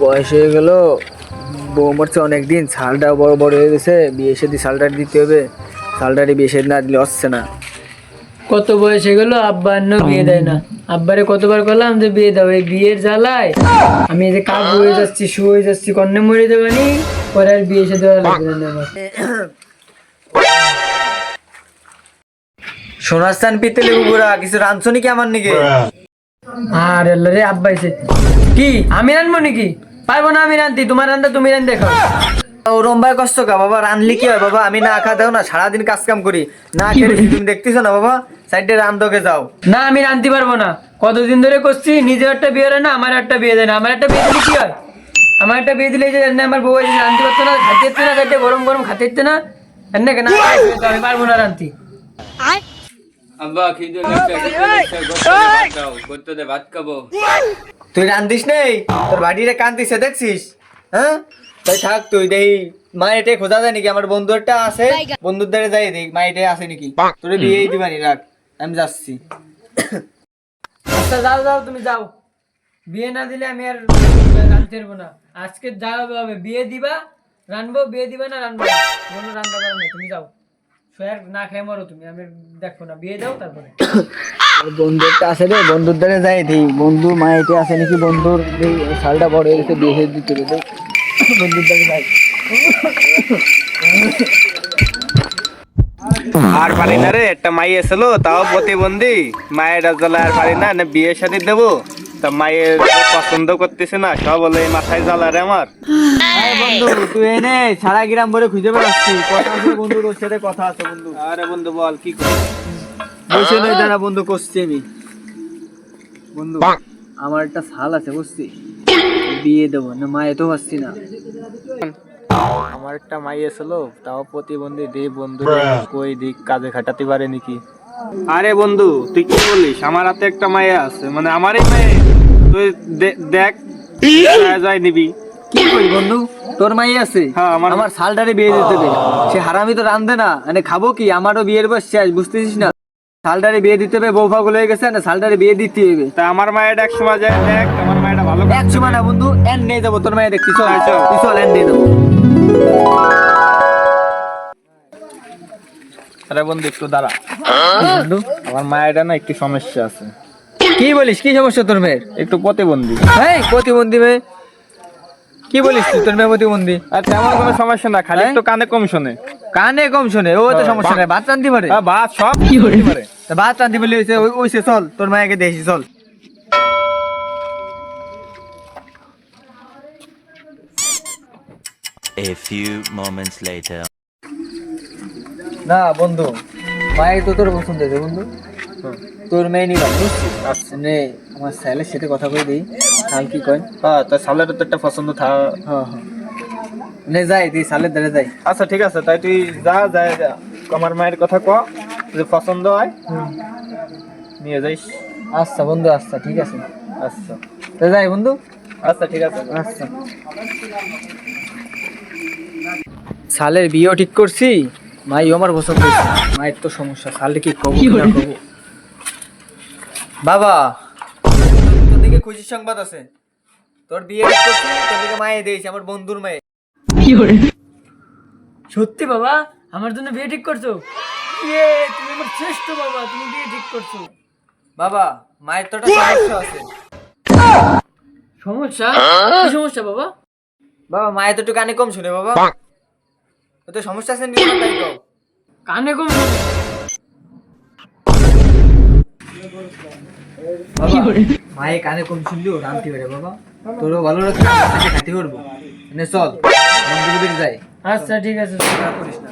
বয়স হয়ে গেল। বউ মরছে অনেকদিন শালটা বড় বড় হয়ে গেছে বিয়ে সাদি শালটা দিতে হবে। শালটারে বিয়ে সাদি না দিলে না। কত বয়স হয়ে গেলো আব্বা অন্য বিয়ে দেয় না। আব্বারে কতবার করলাম যে বিয়ে দাও এই বিয়ের জ্বালায় আমি এই যে কাক হয়ে যাচ্ছি শু হয়ে যাচ্ছি কন্যা মরে দেবানি পরে আর বিয়ে দেওয়া লাগবে না আমার। সোনাস্থান পিতে লেবু কিছু রাঁধছো নাকি আমার নাকি? আর রে আব্বা এসে। কি আমি রানবো নাকি? পারব না আমি রানতি তোমার রান্না তুমি রান দেখো ওরম ভাই কষ্ট কা বাবা রানলি কি হয় বাবা? আমি না খা দেও না সারাদিন কাজ কাম করি। না খেয়ে তুমি দেখতেছো না বাবা? সাইডে রান্ধকে যাও। না আমি রানতে পারব না। কতদিন ধরে করছি নিজের একটা বিয়ে হয় না আমার একটা বিয়ে দেয় না। আমার একটা বিয়ে দিলে কি হয়? আমার একটা বিয়ে দিলে যে রান্না আমার বউ রানতে পারতো না খাতে না খাইতে গরম গরম খাতে না রান্না কেন? আমি পারব না রানতে আব্বা খিদে লাগছে খিদে লাগছে গোস্ত দে ভাত খাব। তুই রান্ধিস নেই? তোর বাড়িরে কান্দিছে দেখছিস? হ্যাঁ? তাই থাক তুই দেই মায়েটে খোঁজা যায় নাকি? আমার বন্ধু একটা আছে বন্ধুর দ্বারে যাই দেখ মায়েটে আছে নাকি? তোর বিয়েই দিবানি রাখ আমি যাচ্ছি। আচ্ছা যাও যাও তুমি যাও। বিয়ে না দিলে আমি আর রানতে পারব না। আজকে যা হবে বিয়ে দিবা রানবো বিয়ে দিবা না রানবো। কোনো রান্না পারো না তুমি যাও। সোয়ার না খেয়ে মরো তুমি আমি দেখব না। বিয়ে দাও তারপরে। আর একটা আছে রে বন্ধুর দ্বারে যাই দেই বন্ধু মায়েটে আছে নাকি? বন্ধুর শালটা বড় হয়ে গেছে বিয়ে। বন্ধুর দ্বারে যাই। আর পারি না রে একটা মাই এসেলো তাও প্রতিবন্ধী। মায়ের আর পারি না না বিয়ে শাদি দেবো। তা মায়ের পছন্দ করতেছে না সব বলে মাথায় জ্বালা রে আমার। বন্ধু তুই এনে সারা গ্রাম ভরে খুঁজে বেড়াচ্ছি কথা আছে বন্ধু তোর সাথে কথা আছে বন্ধু। আরে বন্ধু বল কি করবি বসে নয় দাঁড়া বন্ধু করছি আমি। বন্ধু আমার একটা শাল আছে বুঝছি? বিয়ে দেবো না মা এত পাচ্ছি না। আমার একটা মাই এসেলো তাও প্রতিবন্ধী দে বন্ধু কই দিক কাজে খাটাতে পারে নাকি? আরে বন্ধু তুই কি বলিস? আমার হাতে একটা মায়ে আছে। মানে আমারই মেয়ে। তুই দেখ যায় যায় নিবি। কি করি বন্ধু? তোর মাই আছে? হ্যাঁ, আমার- আমার শালটারে বিয়ে দিতে হবে সে হারামি তো রান্ধে না। মানে খাব কি? আমারও বিয়ের বয়স শেষ বুঝতেছিস না? শালটারে বিয়ে দিতে হবে বউ ফাগল হয়ে গেছে না শালটারে বিয়ে দিতে হবে। তা আমার মায়ের এক সময় যায় দেখ আমার মায়েরা ভালো এক সময় না বন্ধু এন নিয়ে যাব তোর মায়ে দেখছি চল। হ্যাঁ, চল। তুই চল এন নিয়ে যাব। আরে বন্ধু একটু দাঁড়া। আমার মায়েরা না একটু সমস্যা আছে। কি বলিস? কি সমস্যা তোর মেয়ের? একটু প্রতিবন্ধী। হ্যাঁ প্রতিবন্ধী মেয়ে? কি বলিস তুই তোর মেয়ে প্রতিবন্ধী? আর তেমন কোনো সমস্যা না খালি হ্যাঁ? একটু কানে কম শোনে। কানে কম শোনে? ও তো সমস্যা নাই ভাত রান্ধি পারে। আর বাস সব কি পারে। তা ভাত রান্ধি বলে হইছে ওই- ওইসে চল তোর মায়েকে দেখি চল। A few moments later. না বন্ধু মায়ের তো তোর পছন্দ হয়েছে বন্ধু। তোর মেয়ে নিলাম বুঝছিস? মানে আমার স্যালের সাথে কথা কই দিই কাল কি কয়? হ্যাঁ তা সালের তো একটা পছন্দ থা হ্যাঁ হ্যাঁ। নে যাই তুই সালের ধারে যাই। আচ্ছা ঠিক আছে তাই তুই যা যা আমার মায়ের কথা ক যে পছন্দ হয় নিয়ে যাইস। আচ্ছা বন্ধু আচ্ছা ঠিক আছে। আচ্ছা। তো যাই বন্ধু। আচ্ছা ঠিক আছে। আচ্ছা। সালের বিয়েও ঠিক করছি? মাই আমার পছন্দ হয়েছে মায়ের তো সমস্যা সালে কি কব কি না কব বাবা তোর দিকে খুশির সংবাদ আছে। তোর বিয়ে করছি তোর দিকে মায়ে দিয়েছি আমার বন্ধুর মায়ে। সত্যি বাবা আমার জন্য বিয়ে ঠিক করছ? ইয়ে তুমি আমার শ্রেষ্ঠ বাবা তুমি বিয়ে ঠিক করছ। বাবা মায়ের তো একটা সমস্যা আছে। সমস্যা? কি সমস্যা বাবা? বাবা মায়ের তো একটু কানে কম শুনে বাবা। তো সমস্যা আছে নিজের তাই কও। কানে কম মায়ে কানে কম শুনলো রামতে পারে বাবা? তোরও ভালো লাগছে খাতে করব। মানে চল মন্দিরে যাই। আচ্ছা ঠিক আছে করিস না।